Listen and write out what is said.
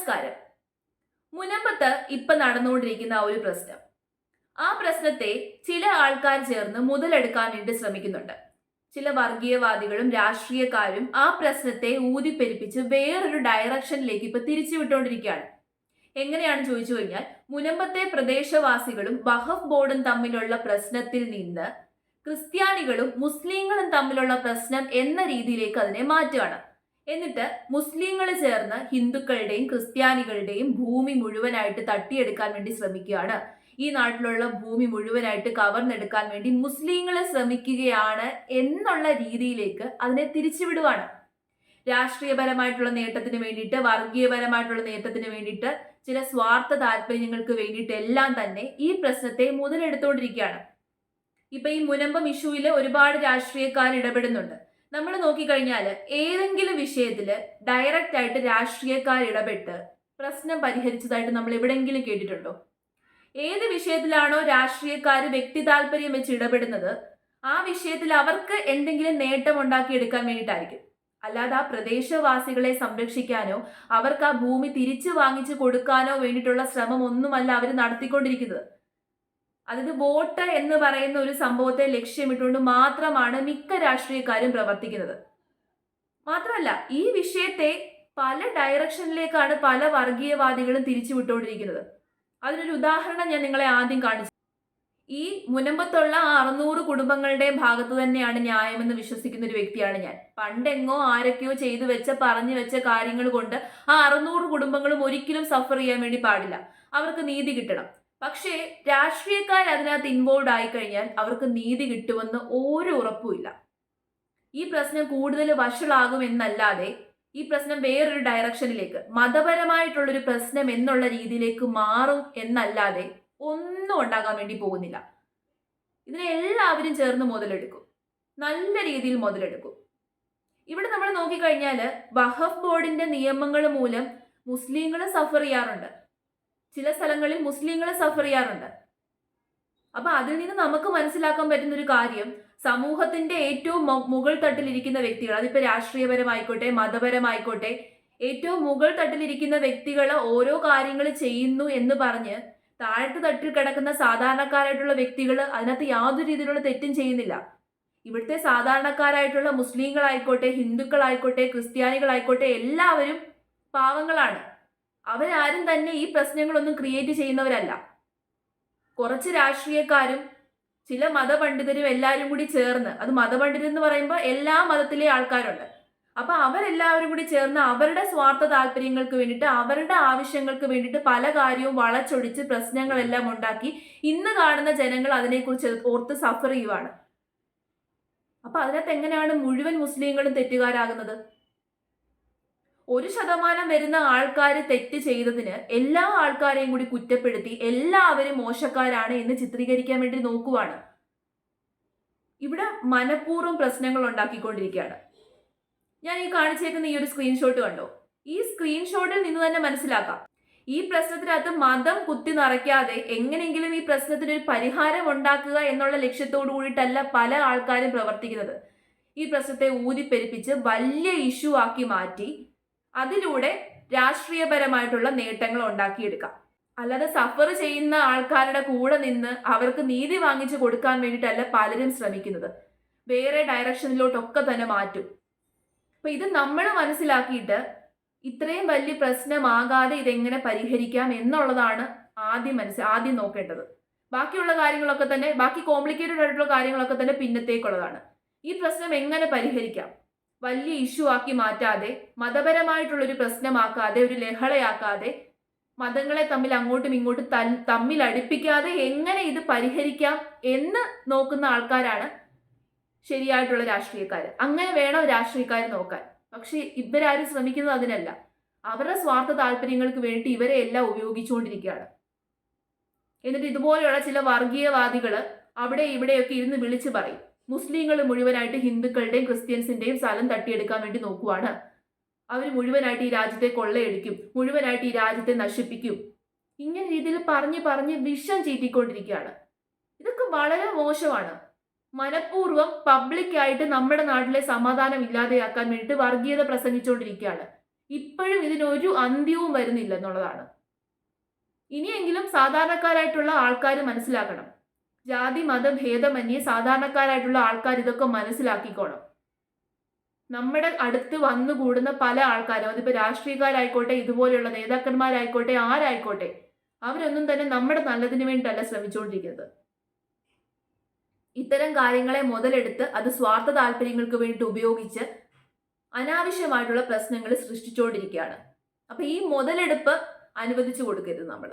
നമസ്കാരം മുനമ്പത്ത് ഇപ്പൊ നടന്നുകൊണ്ടിരിക്കുന്ന ഒരു പ്രശ്നം. ആ പ്രശ്നത്തെ ചില ആൾക്കാർ ചേർന്ന് മുതലെടുക്കാൻ വേണ്ടി ശ്രമിക്കുന്നുണ്ട്. ചില വർഗീയവാദികളും രാഷ്ട്രീയക്കാരും ആ പ്രശ്നത്തെ ഊതിപ്പെരിപ്പിച്ച് വേറൊരു ഡയറക്ഷനിലേക്ക് ഇപ്പൊ തിരിച്ചുവിട്ടുകൊണ്ടിരിക്കുകയാണ് എങ്ങനെയാണ് ചോദിച്ചു കഴിഞ്ഞാൽ മുനമ്പത്തെ പ്രദേശവാസികളും വഖഫ് ബോർഡും തമ്മിലുള്ള പ്രശ്നത്തിൽ നിന്ന് ക്രിസ്ത്യാനികളും മുസ്ലിങ്ങളും തമ്മിലുള്ള പ്രശ്നം എന്ന രീതിയിലേക്ക് അതിനെ മാറ്റുകയാണ്. എന്നിട്ട് മുസ്ലിങ്ങൾ ചേർന്ന് ഹിന്ദുക്കളുടെയും ക്രിസ്ത്യാനികളുടെയും ഭൂമി മുഴുവനായിട്ട് തട്ടിയെടുക്കാൻ വേണ്ടി ശ്രമിക്കുകയാണ്. ഈ നാട്ടിലുള്ള ഭൂമി മുഴുവനായിട്ട് കവർന്നെടുക്കാൻ വേണ്ടി മുസ്ലിങ്ങൾ ശ്രമിക്കുകയാണ് എന്നുള്ള രീതിയിലേക്ക് അതിനെ തിരിച്ചുവിടുവാണ്. രാഷ്ട്രീയപരമായിട്ടുള്ള നേട്ടത്തിന് വേണ്ടിയിട്ട് വർഗീയപരമായിട്ടുള്ള നേട്ടത്തിന് വേണ്ടിയിട്ട് ചില സ്വാർത്ഥ താല്പര്യങ്ങൾക്ക് വേണ്ടിയിട്ട് എല്ലാം തന്നെ ഈ പ്രശ്നത്തെ മുതലെടുത്തുകൊണ്ടിരിക്കുകയാണ് ഇപ്പൊ ഈ മുനമ്പം ഇഷ്യൂവിൽ ഒരുപാട് രാഷ്ട്രീയക്കാർ ഇടപെടുന്നുണ്ട്. നമ്മൾ നോക്കിക്കഴിഞ്ഞാൽ ഏതെങ്കിലും വിഷയത്തിൽ ഡയറക്റ്റ് ആയിട്ട് രാഷ്ട്രീയക്കാർ ഇടപെട്ട് പ്രശ്നം പരിഹരിച്ചതായിട്ട് നമ്മൾ എവിടെയെങ്കിലും കേട്ടിട്ടുണ്ടോ? ഏത് വിഷയത്തിലാണോ രാഷ്ട്രീയക്കാർ വ്യക്തി താല്പര്യം വെച്ച് ഇടപെടുന്നത് ആ വിഷയത്തിൽ അവർക്ക് എന്തെങ്കിലും നേട്ടം ഉണ്ടാക്കിയെടുക്കാൻ വേണ്ടിയിട്ടായിരിക്കും. അല്ലാതെ ആ പ്രദേശവാസികളെ സംരക്ഷിക്കാനോ അവർക്ക് ആ ഭൂമി തിരിച്ചു വാങ്ങിച്ചു കൊടുക്കാനോ വേണ്ടിയിട്ടുള്ള ശ്രമം ഒന്നുമല്ല അവർ നടത്തിക്കൊണ്ടിരിക്കുന്നത്. അതായത് വോട്ട് എന്ന് പറയുന്ന ഒരു സംഭവത്തെ ലക്ഷ്യമിട്ടുകൊണ്ട് മാത്രമാണ് മിക്ക രാഷ്ട്രീയക്കാരും പ്രവർത്തിക്കുന്നത്. മാത്രമല്ല ഈ വിഷയത്തെ പല ഡയറക്ഷനിലേക്കാണ് പല വർഗീയവാദികളും തിരിച്ചുവിട്ടുകൊണ്ടിരിക്കുന്നത്. അതിനൊരു ഉദാഹരണം ഞാൻ നിങ്ങളെ ആദ്യം കാണിച്ചു. ഈ മുനമ്പത്തുള്ള ആ അറുന്നൂറ് കുടുംബങ്ങളുടെ ഭാഗത്ത് തന്നെയാണ് ന്യായമെന്ന് വിശ്വസിക്കുന്ന ഒരു വ്യക്തിയാണ് ഞാൻ. പണ്ടെങ്ങോ ആരൊക്കെയോ ചെയ്തു വെച്ച പറഞ്ഞു വെച്ച കാര്യങ്ങൾ കൊണ്ട് ആ അറുന്നൂറ് കുടുംബങ്ങളും ഒരിക്കലും സഫർ ചെയ്യാൻ വേണ്ടി പാടില്ല. അവർക്ക് നീതി കിട്ടണം. പക്ഷേ രാഷ്ട്രീയക്കാർ അതിനകത്ത് ഇൻവോൾവ് ആയി കഴിഞ്ഞാൽ അവർക്ക് നീതി കിട്ടുമെന്ന് ഒരു ഉറപ്പുമില്ല ഈ പ്രശ്നം കൂടുതൽ വഷളാകും എന്നല്ലാതെ ഈ പ്രശ്നം വേറൊരു ഡയറക്ഷനിലേക്ക് മതപരമായിട്ടുള്ളൊരു പ്രശ്നം എന്നുള്ള രീതിയിലേക്ക് മാറും എന്നല്ലാതെ ഒന്നും ഉണ്ടാകാൻ വേണ്ടി പോകുന്നില്ല. ഇതിനെ എല്ലാവരും ചേർന്ന് മുതലെടുക്കും. നല്ല രീതിയിൽ മുതലെടുക്കും. ഇവിടെ നമ്മൾ നോക്കിക്കഴിഞ്ഞാൽ വഖഫ് ബോർഡിന്റെ നിയമങ്ങൾ മൂലം മുസ്ലിങ്ങൾ സഫർ ചെയ്യാറുണ്ട്. ചില സ്ഥലങ്ങളിൽ മുസ്ലിങ്ങൾ സഫർ ചെയ്യാറുണ്ട്. അപ്പൊ അതിൽ നിന്ന് നമുക്ക് മനസ്സിലാക്കാൻ പറ്റുന്ന ഒരു കാര്യം സമൂഹത്തിന്റെ ഏറ്റവും മുകൾ തട്ടിലിരിക്കുന്ന വ്യക്തികൾ അതിപ്പോ രാഷ്ട്രീയപരമായിക്കോട്ടെ മതപരമായിക്കോട്ടെ ഏറ്റവും മുകൾ തട്ടിലിരിക്കുന്ന വ്യക്തികൾ ഓരോ കാര്യങ്ങൾ ചെയ്യുന്നു എന്ന് പറഞ്ഞ് താഴത്തെ തട്ടിൽ കിടക്കുന്ന സാധാരണക്കാരായിട്ടുള്ള വ്യക്തികൾ അതിനകത്ത് യാതൊരു രീതിയിലുള്ള തെറ്റും ചെയ്യുന്നില്ല. ഇവിടുത്തെ സാധാരണക്കാരായിട്ടുള്ള മുസ്ലിങ്ങളായിക്കോട്ടെ ഹിന്ദുക്കളായിക്കോട്ടെ ക്രിസ്ത്യാനികളായിക്കോട്ടെ എല്ലാവരും പാവങ്ങളാണ്. അവരാരും തന്നെ ഈ പ്രശ്നങ്ങളൊന്നും ക്രിയേറ്റ് ചെയ്യുന്നവരല്ല. കുറച്ച് രാഷ്ട്രീയക്കാരും ചില മതപണ്ഡിതരും എല്ലാവരും കൂടി ചേർന്ന് അത് മതപണ്ഡിതർ എന്ന് പറയുമ്പോൾ എല്ലാ മതത്തിലെ ആൾക്കാരുണ്ട്. അപ്പൊ അവരെല്ലാവരും കൂടി ചേർന്ന് അവരുടെ സ്വാർത്ഥ താല്പര്യങ്ങൾക്ക് വേണ്ടിയിട്ട് അവരുടെ ആവശ്യങ്ങൾക്ക് വേണ്ടിയിട്ട് പല കാര്യവും വളച്ചൊടിച്ച് പ്രശ്നങ്ങളെല്ലാം ഉണ്ടാക്കി ഇന്ന് കാണുന്ന ജനങ്ങൾ അതിനെക്കുറിച്ച് ഓർത്ത് സഫർ ചെയ്യുവാണ്. അപ്പൊ അതിനകത്ത് എങ്ങനെയാണ് മുഴുവൻ മുസ്ലിങ്ങളും തെറ്റുകാരാകുന്നത്? ഒരു ശതമാനം വരുന്ന ആൾക്കാർ തെറ്റ് ചെയ്തതിന് എല്ലാ ആൾക്കാരെയും കൂടി കുറ്റപ്പെടുത്തി എല്ലാവരും മോശക്കാരാണ് എന്ന് ചിത്രീകരിക്കാൻ വേണ്ടി നോക്കുവാണ്. ഇവിടെ മനഃപൂർവം പ്രശ്നങ്ങൾ ഉണ്ടാക്കിക്കൊണ്ടിരിക്കുകയാണ്. ഞാൻ ഈ കാണിച്ചേക്കുന്ന ഈ ഒരു സ്ക്രീൻഷോട്ട് കണ്ടോ? ഈ സ്ക്രീൻഷോട്ടിൽ നിന്ന് തന്നെ മനസ്സിലാക്കാം. ഈ പ്രശ്നത്തിനകത്ത് മതം കുത്തി നിറയ്ക്കാതെ എങ്ങനെയെങ്കിലും ഈ പ്രശ്നത്തിന് ഒരു പരിഹാരം ഉണ്ടാക്കുക എന്നുള്ള ലക്ഷ്യത്തോടു കൂടിയിട്ടല്ല പല ആൾക്കാരും പ്രവർത്തിക്കുന്നത്. ഈ പ്രശ്നത്തെ ഊതിപ്പെരിപ്പിച്ച് വലിയ ഇഷ്യൂ ആക്കി മാറ്റി അതിലൂടെ രാഷ്ട്രീയപരമായിട്ടുള്ള നേട്ടങ്ങൾ ഉണ്ടാക്കിയെടുക്കാം. അല്ലാതെ സഫർ ചെയ്യുന്ന ആൾക്കാരുടെ കൂടെ നിന്ന് അവർക്ക് നീതി വാങ്ങിച്ചു കൊടുക്കാൻ വേണ്ടിയിട്ടല്ല പലരും ശ്രമിക്കുന്നത്. വേറെ ഡയറക്ഷനിലോട്ടൊക്കെ തന്നെ മാറ്റും. അപ്പൊ ഇത് നമ്മൾ മനസ്സിലാക്കിയിട്ട് ഇത്രയും വലിയ പ്രശ്നമാകാതെ ഇതെങ്ങനെ പരിഹരിക്കാം എന്നുള്ളതാണ് ആദ്യം മനസ്സിൽ ആദ്യം നോക്കേണ്ടത്. ബാക്കിയുള്ള കാര്യങ്ങളൊക്കെ തന്നെ ബാക്കി കോംപ്ലിക്കേറ്റഡ് ആയിട്ടുള്ള കാര്യങ്ങളൊക്കെ തന്നെ പിന്നത്തേക്കുള്ളതാണ്. ഈ പ്രശ്നം എങ്ങനെ പരിഹരിക്കാം? വലിയ ഇഷ്യൂ ആക്കി മാറ്റാതെ മതപരമായിട്ടുള്ളൊരു പ്രശ്നമാക്കാതെ ഒരു ലഹളയാക്കാതെ മതങ്ങളെ തമ്മിൽ അങ്ങോട്ടും ഇങ്ങോട്ടും തമ്മിൽ അടുപ്പിക്കാതെ എങ്ങനെ ഇത് പരിഹരിക്കാം എന്ന് നോക്കുന്ന ആൾക്കാരാണ് ശരിയായിട്ടുള്ള രാഷ്ട്രീയക്കാർ അങ്ങനെ വേണം രാഷ്ട്രീയക്കാർ നോക്കാൻ. പക്ഷെ ഇവരാരും ശ്രമിക്കുന്നത് അതിനല്ല. അവരുടെ സ്വാർത്ഥ താല്പര്യങ്ങൾക്ക് വേണ്ടി ഇവരെ എല്ലാം ഉപയോഗിച്ചുകൊണ്ടിരിക്കുകയാണ്. എന്നിട്ട് ഇതുപോലെയുള്ള ചില വർഗീയവാദികൾ അവിടെ ഇവിടെയൊക്കെ ഇരുന്ന് വിളിച്ചു പറയും. മുസ്ലിങ്ങൾ മുഴുവനായിട്ട് ഹിന്ദുക്കളുടെയും ക്രിസ്ത്യൻസിന്റെയും സ്ഥലം തട്ടിയെടുക്കാൻ വേണ്ടി നോക്കുവാണ്. അവർ മുഴുവനായിട്ട് ഈ രാജ്യത്തെ കൊള്ളയടിക്കും മുഴുവനായിട്ട് ഈ രാജ്യത്തെ നശിപ്പിക്കും. ഇങ്ങനെ രീതിയിൽ പറഞ്ഞ് പറഞ്ഞ് വിഷം ചീറ്റിക്കൊണ്ടിരിക്കുകയാണ്. ഇതൊക്കെ വളരെ മോശമാണ്. മനഃപൂർവം പബ്ലിക്കായിട്ട് നമ്മുടെ നാട്ടിലെ സമാധാനം ഇല്ലാതെയാക്കാൻ വേണ്ടിയിട്ട് വർഗീയത പ്രസംഗിച്ചുകൊണ്ടിരിക്കുകയാണ്. ഇപ്പോഴും ഇതിനൊരു അന്ത്യവും വരുന്നില്ല എന്നുള്ളതാണ്. ഇനിയെങ്കിലും സാധാരണക്കാരായിട്ടുള്ള ആൾക്കാർ മനസ്സിലാക്കണം. ജാതി മത ഭേദമന്യേ സാധാരണക്കാരായിട്ടുള്ള ആൾക്കാർ ഇതൊക്കെ മനസ്സിലാക്കിക്കോണം. നമ്മുടെ അടുത്ത് വന്നു കൂടുന്ന പല ആൾക്കാരും അതിപ്പോ രാഷ്ട്രീയക്കാരായിക്കോട്ടെ ഇതുപോലെയുള്ള നേതാക്കന്മാരായിക്കോട്ടെ ആരായിക്കോട്ടെ അവരൊന്നും തന്നെ നമ്മുടെ നല്ലതിന് വേണ്ടിയിട്ടല്ല ശ്രമിച്ചുകൊണ്ടിരിക്കുന്നത്. ഇത്തരം കാര്യങ്ങളെ മുതലെടുത്ത് അത് സ്വാർത്ഥ താല്പര്യങ്ങൾക്ക് വേണ്ടി ഉപയോഗിച്ച് അനാവശ്യമായിട്ടുള്ള പ്രശ്നങ്ങൾ സൃഷ്ടിച്ചുകൊണ്ടിരിക്കുകയാണ്. അപ്പൊ ഈ മുതലെടുപ്പ് അനുവദിച്ചു കൊടുക്കരുത് നമ്മൾ